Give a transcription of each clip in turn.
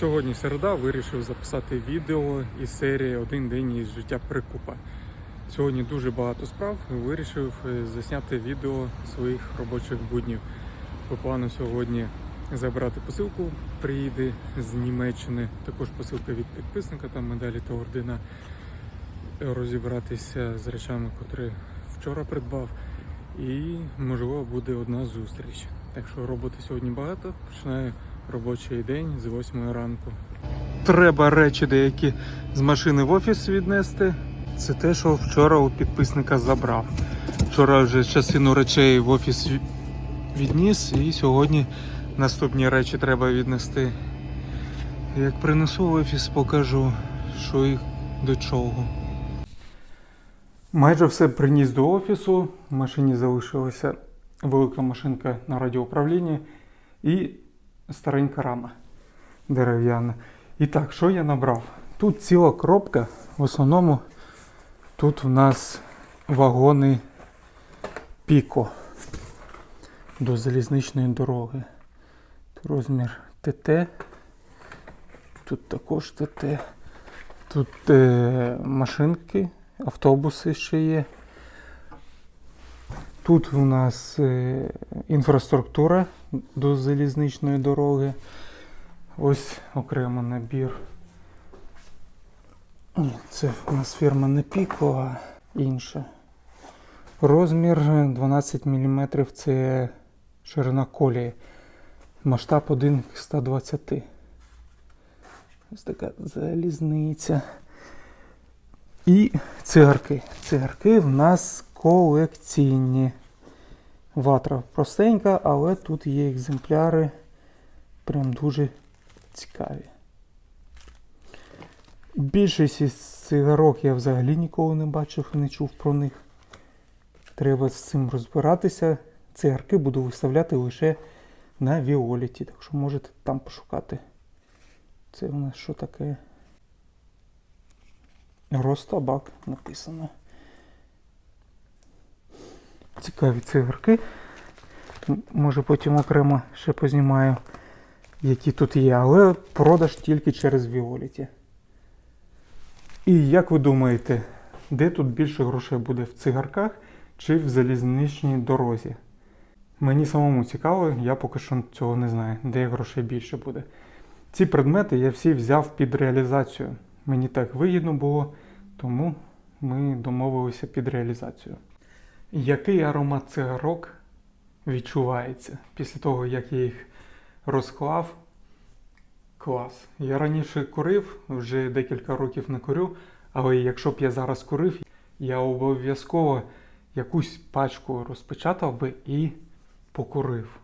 Сьогодні середа вирішив записати відео із серії Один день із життя прикупа. Сьогодні дуже багато справ. Вирішив е, засняти відео своїх робочих буднів. По плану сьогодні забрати посилку. Приїде з Німеччини. Також посилка від підписника, там медалі та ордена. Розібратися з речами, котрі вчора придбав. І можливо буде одна зустріч. Так що роботи сьогодні багато. Починаю робочий день з 8 ранку. Треба речі деякі з машини в офіс віднести. Це те, що вчора у підписника забрав. Вчора вже частину речей в офіс відніс, і сьогодні наступні речі треба віднести. Як принесу в офіс, покажу, що їх до чого. Майже все приніс до офісу. В машині залишилася велика машинка на радіоуправлінні і старенька рама дерев'яна. І так, що я набрав? Тут ціла коробка. В основному тут у нас вагони Піко до залізничної дороги. Розмір ТТ. Тут також ТТ. Тут е, машинки, автобуси ще є. Тут у нас е, інфраструктура до залізничної дороги. Ось окремо набір. Це у нас фірма не Pico, а інша. Розмір 12 мм це ширина колії. Масштаб 1 к 120. Ось така залізниця. І цигарки. Цигарки в нас колекційні. Ватра простенька, але тут є екземпляри прям дуже цікаві. Більшість із цигарок я взагалі ніколи не бачив і не чув про них. Треба з цим розбиратися. Цигарки буду виставляти лише на Віоліті, так що можете там пошукати. Це у нас що таке? Ростабак написано. Цікаві цигарки. Може потім окремо ще познімаю, які тут є, але продаж тільки через Віоліті. І як ви думаєте, де тут більше грошей буде в цигарках чи в залізничній дорозі? Мені самому цікаво, я поки що цього не знаю, де грошей більше буде. Ці предмети я всі взяв під реалізацію. Мені так вигідно було, тому ми домовилися під реалізацію. Який аромат цигарок відчувається після того, як я їх розклав? Клас. Я раніше курив, вже декілька років не курю, але якщо б я зараз курив, я обов'язково якусь пачку розпечатав би і покурив.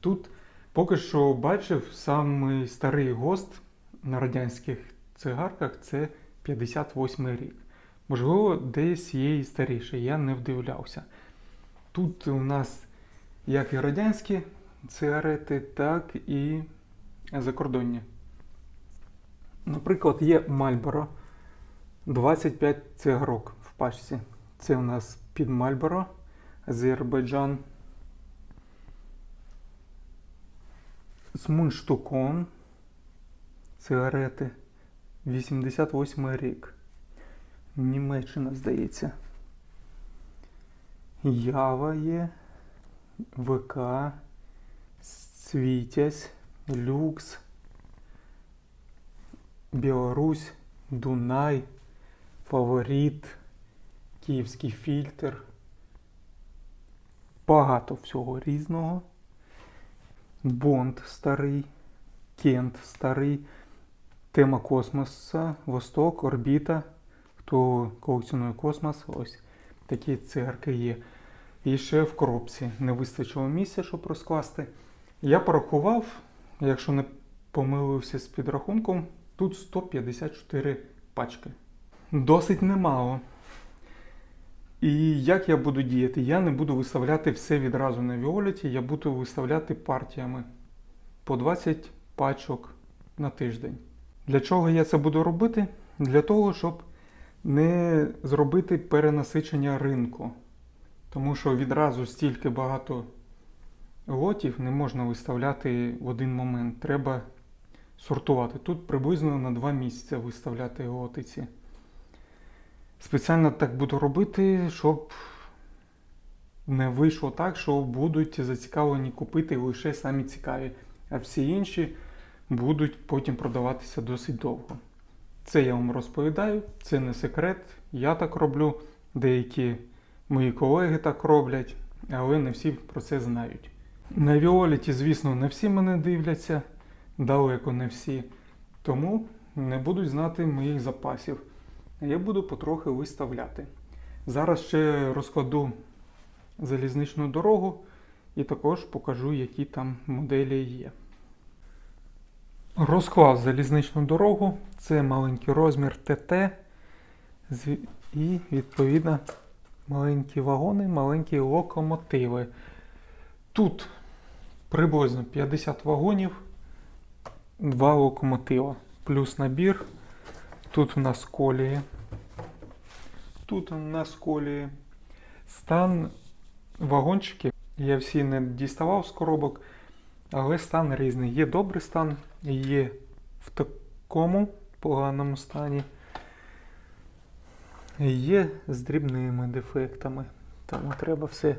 Тут поки що бачив самий старий ГОСТ на радянських цигарках це 58 рік. Можливо, десь є і старіше, я не вдивлявся. Тут у нас як і радянські цигарети, так і закордонні. Наприклад, є Marlboro 25 цигарок в пачці. Це у нас під Marlboro, Азербайджан. З Мунштукон цигарети 88 рік. Німеччина, здається. Ява є, ВК, Світязь, Люкс, Білорусь, Дунай, Фаворит, Київський фільтр. Багато всього різного. Бонд старий, Кент старий, тема космоса, Восток, Орбіта. Хто колекціонує космос, ось такі цигарки є. І ще в коробці не вистачило місця, щоб розкласти. Я порахував, якщо не помилився з підрахунком, тут 154 пачки. Досить немало. І як я буду діяти? Я не буду виставляти все відразу на Віоліті, я буду виставляти партіями по 20 пачок на тиждень. Для чого я це буду робити? Для того, щоб не зробити перенасичення ринку. Тому що відразу стільки багато лотів не можна виставляти в один момент. Треба сортувати. Тут приблизно на 2 місяці виставляти готиці. Спеціально так буду робити, щоб не вийшло так, що будуть зацікавлені купити лише самі цікаві, а всі інші будуть потім продаватися досить довго. Це я вам розповідаю, це не секрет. Я так роблю, деякі мої колеги так роблять, але не всі про це знають. На Віоліті, звісно, не всі мене дивляться, далеко не всі, тому не будуть знати моїх запасів. Я буду потрохи виставляти. Зараз ще розкладу залізничну дорогу і також покажу, які там моделі є. Розклав залізничну дорогу, це маленький розмір ТТ і, відповідно, маленькі вагони, маленькі локомотиви. Тут приблизно 50 вагонів, 2 локомотива, плюс набір. Тут у нас колії. Тут у нас колії. Стан вагончиків. Я всі не діставав з коробок, але стан різний. Є добрий стан, є в такому поганому стані. Є з дрібними дефектами. Тому треба все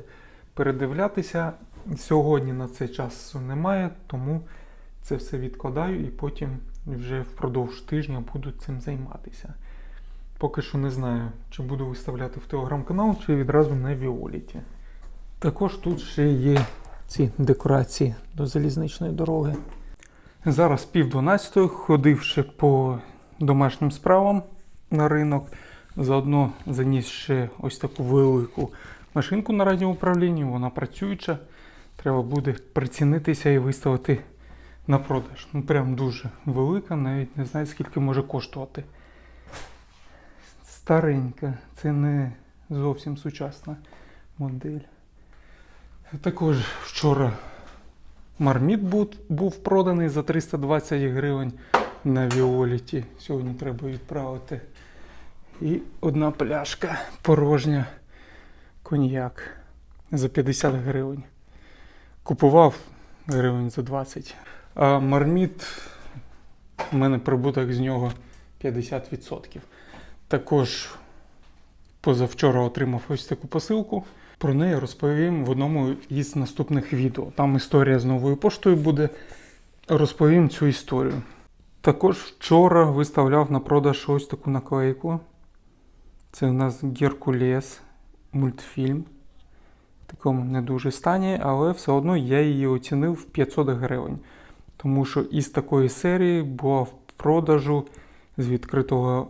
передивлятися. Сьогодні на цей час немає, тому це все відкладаю і потім вже впродовж тижня буду цим займатися. Поки що не знаю, чи буду виставляти в телеграм-канал, чи відразу на Віоліті. Також тут ще є ці декорації до залізничної дороги. Зараз пів дванадцятої, ходивши по домашнім справам на ринок, заодно заніс ще ось таку велику машинку на радіоуправлінні, вона працююча. Треба буде прицінитися і виставити на продаж. Ну прям дуже велика, навіть не знаю скільки може коштувати. Старенька, це не зовсім сучасна модель. Також вчора марміт був, проданий за 320 гривень на Віоліті. Сьогодні треба відправити. І одна пляшка порожня коньяк за 50 гривень. Купував гривень за 20. А марміт, у мене прибуток з нього 50%. Також позавчора отримав ось таку посилку. Про неї розповім в одному із наступних відео. Там історія з новою поштою буде. Розповім цю історію. Також вчора виставляв на продаж ось таку наклейку. Це у нас Геркулес мультфільм. В такому не дуже стані, але все одно я її оцінив в 500 гривень. Тому що із такої серії була в продажу з відкритого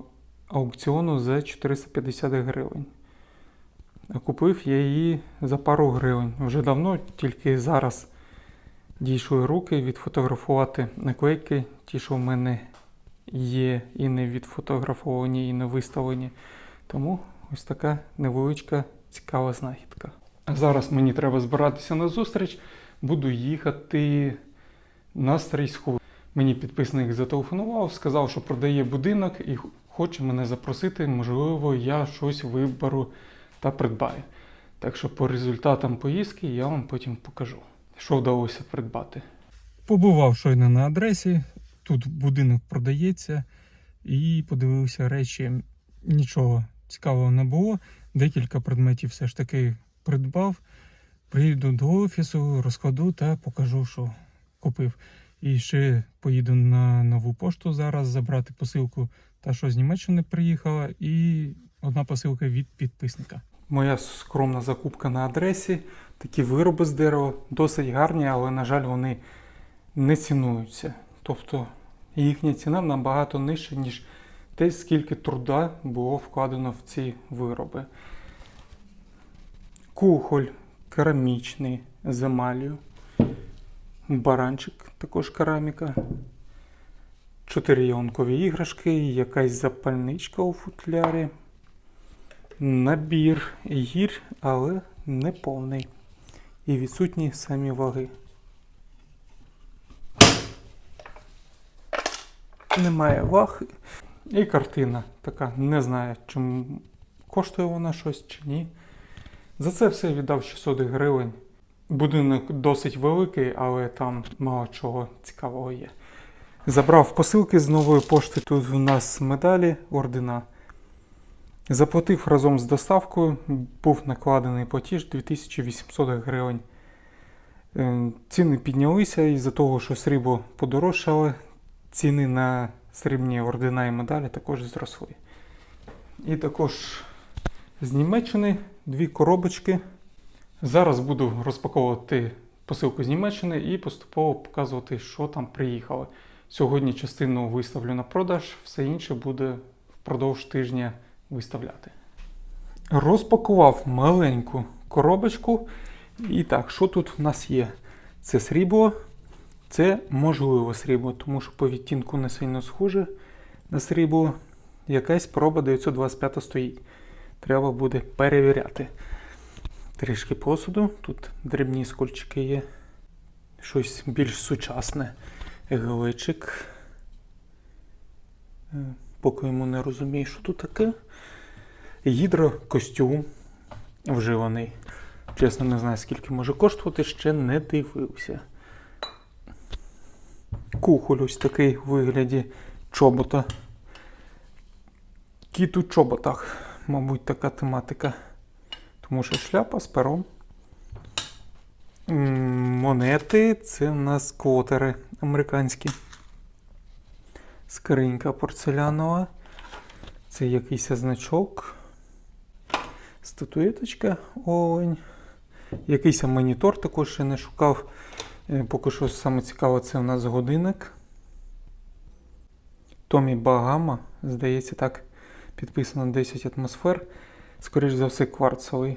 аукціону за 450 гривень. Купив я її за пару гривень. Вже давно, тільки зараз дійшли руки відфотографувати наклейки, ті, що в мене є і не відфотографовані, і не виставлені. Тому ось така невеличка цікава знахідка. А зараз мені треба збиратися на зустріч. Буду їхати на Стрийську. Мені підписник зателефонував, сказав, що продає будинок і хоче мене запросити. Можливо, я щось виберу та придбаю. Так що по результатам поїздки я вам потім покажу, що вдалося придбати. Побував щойно на адресі. Тут будинок продається і подивився речі. Нічого цікавого не було. Декілька предметів все ж таки придбав. Приїду до офісу, розкладу та покажу, що купив. І ще поїду на нову пошту зараз забрати посилку, та що з Німеччини приїхала, і одна посилка від підписника. Моя скромна закупка на адресі. Такі вироби з дерева досить гарні, але, на жаль, вони не цінуються. Тобто їхня ціна набагато нижча, ніж те, скільки труда було вкладено в ці вироби. Кухоль керамічний з емалію. Баранчик також кераміка. Чотири ялинкові іграшки, якась запальничка у футлярі. Набір гір, але не повний. І відсутні самі ваги. Немає ваг. І картина така. Не знаю, чому коштує вона щось чи ні. За це все віддав 600 гривень. Будинок досить великий, але там мало чого цікавого є. Забрав посилки з нової пошти. Тут у нас медалі, ордена. Заплатив разом з доставкою, був накладений платіж 2800 гривень. Е, Ціни піднялися із-за того, що срібло подорожчало. Ціни на срібні ордена і медалі також зросли. І також з Німеччини дві коробочки. Зараз буду розпаковувати посилку з Німеччини і поступово показувати, що там приїхало. Сьогодні частину виставлю на продаж, все інше буде впродовж тижня виставляти. Розпакував маленьку коробочку. І так, що тут в нас є? Це срібло, це можливо срібло, тому що по відтінку не сильно схоже на срібло. Якась проба 925 стоїть. Треба буде перевіряти. Трішки посуду. Тут дрібні скольчики є. Щось більш сучасне. Гличик. Поки йому не розумію, що тут таке. Гідрокостюм вживаний. Чесно, не знаю, скільки може коштувати, ще не дивився. Кухоль ось такий в вигляді чобота. Кіт у чоботах, мабуть, така тематика. Тому що шляпа з пером. Монети це у нас квотери американські. Скринька порцелянова. Це якийсь значок. Статуеточка олень. Якийсь монітор також ще не шукав. Е, Поки що саме цікаве, це у нас годинник. Томі Багама, здається, так підписано 10 атмосфер. Скоріше за все, кварцовий.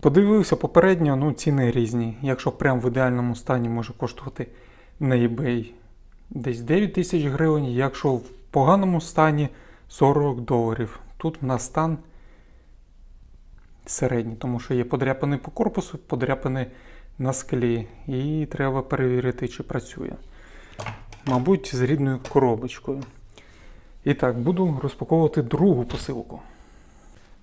Подивився попередньо, ну ціни різні. Якщо прям в ідеальному стані може коштувати на eBay десь 9 тисяч гривень, якщо в поганому стані 40 доларів. Тут в нас стан середній, тому що є подряпаний по корпусу, подряпаний на склі. І треба перевірити, чи працює. Мабуть, з рідною коробочкою. І так, буду розпаковувати другу посилку.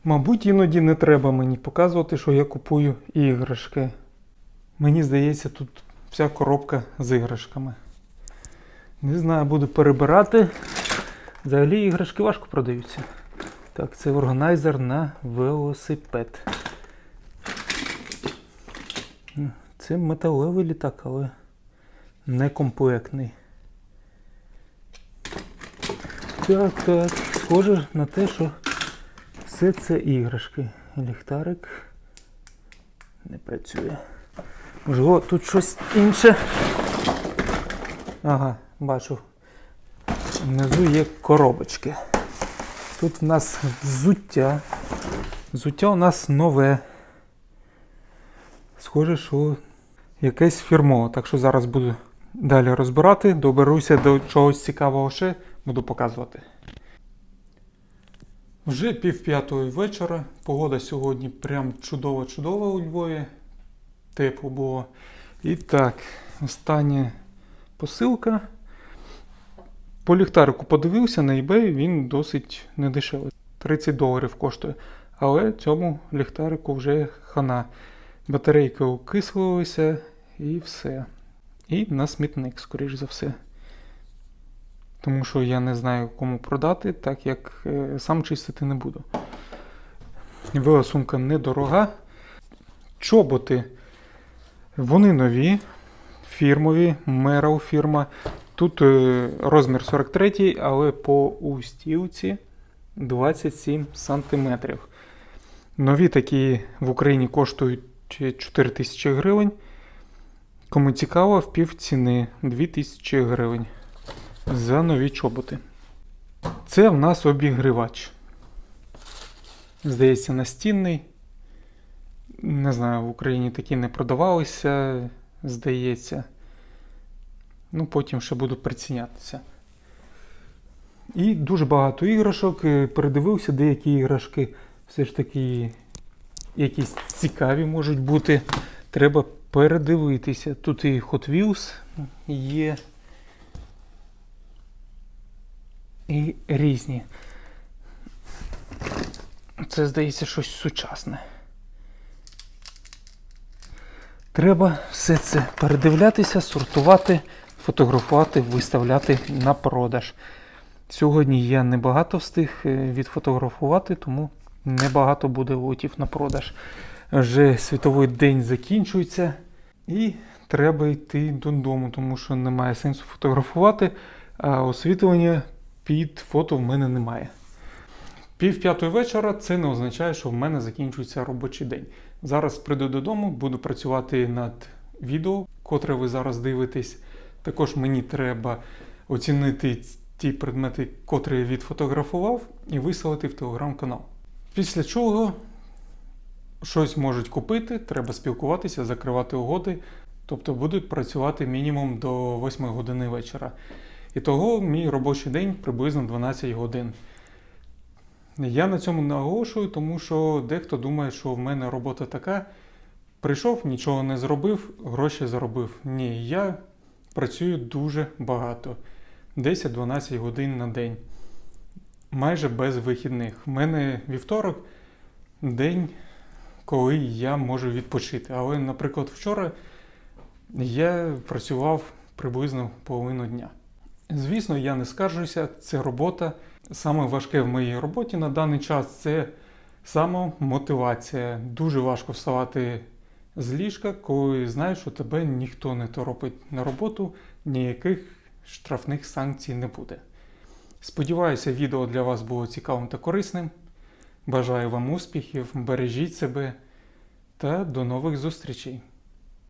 Мабуть, іноді не треба мені показувати, що я купую іграшки. Мені здається, тут вся коробка з іграшками. Не знаю, буду перебирати. Взагалі іграшки важко продаються. Так, це органайзер на велосипед. Це металевий літак, але не комплектний. Так, так, схоже на те, що все це іграшки. Ліхтарик не працює. Можливо, тут щось інше. Ага, бачу. Внизу є коробочки. Тут в нас взуття. Взуття у нас нове. Схоже, що якесь фірмове. Так що зараз буду далі розбирати, доберуся до чогось цікавого ще, буду показувати. Вже пів п'ятої вечора. Погода сьогодні прям чудова-чудова у Львові. Тепло було. І так, остання посилка. По ліхтарику подивився на eBay, він досить недешевий. 30 доларів коштує. Але цьому ліхтарику вже хана. Батарейки окислилися і все. І на смітник, скоріш за все. Тому що я не знаю, кому продати, так як е, сам чистити не буду. Велосумка недорога. Чоботи. Вони нові, фірмові, Merrell фірма. Тут е, розмір 43, але по устілці 27 см. Нові такі в Україні коштують 4 тисячі гривень. Кому цікаво, в пів ціни 2 тисячі гривень за нові чоботи. Це в нас обігрівач. Здається, настінний. Не знаю, в Україні такі не продавалися, здається. Ну, потім ще буду прицінятися. І дуже багато іграшок. Е, Передивився деякі іграшки. Все ж таки якісь цікаві можуть бути. Треба передивитися. Тут і Hot Wheels є. І різні. Це, здається, щось сучасне. Треба все це передивлятися, сортувати, фотографувати, виставляти на продаж. Сьогодні я небагато встиг е, відфотографувати, тому небагато буде лотів на продаж. Вже світовий день закінчується і треба йти додому, тому що немає сенсу фотографувати, а освітлення під фото в мене немає. Пів п'ятої вечора це не означає, що в мене закінчується робочий день. Зараз прийду додому, буду працювати над відео, котре ви зараз дивитесь. Також мені треба оцінити ті предмети, котрі я відфотографував, і виставити в телеграм-канал. Після чого щось можуть купити, треба спілкуватися, закривати угоди, тобто будуть працювати мінімум до 8 години вечора. І того мій робочий день приблизно 12 годин. Я на цьому наголошую, тому що дехто думає, що в мене робота така. Прийшов, нічого не зробив, гроші заробив. Ні, я працюю дуже багато. 10-12 годин на день. Майже без вихідних. У мене вівторок день, коли я можу відпочити. Але, наприклад, вчора я працював приблизно половину дня. Звісно, я не скаржуся, це робота. Саме важке в моїй роботі на даний час це самомотивація. Дуже важко вставати з ліжка, коли знаєш, що тебе ніхто не торопить на роботу, ніяких штрафних санкцій не буде. Сподіваюся, відео для вас було цікавим та корисним. Бажаю вам успіхів, бережіть себе та до нових зустрічей!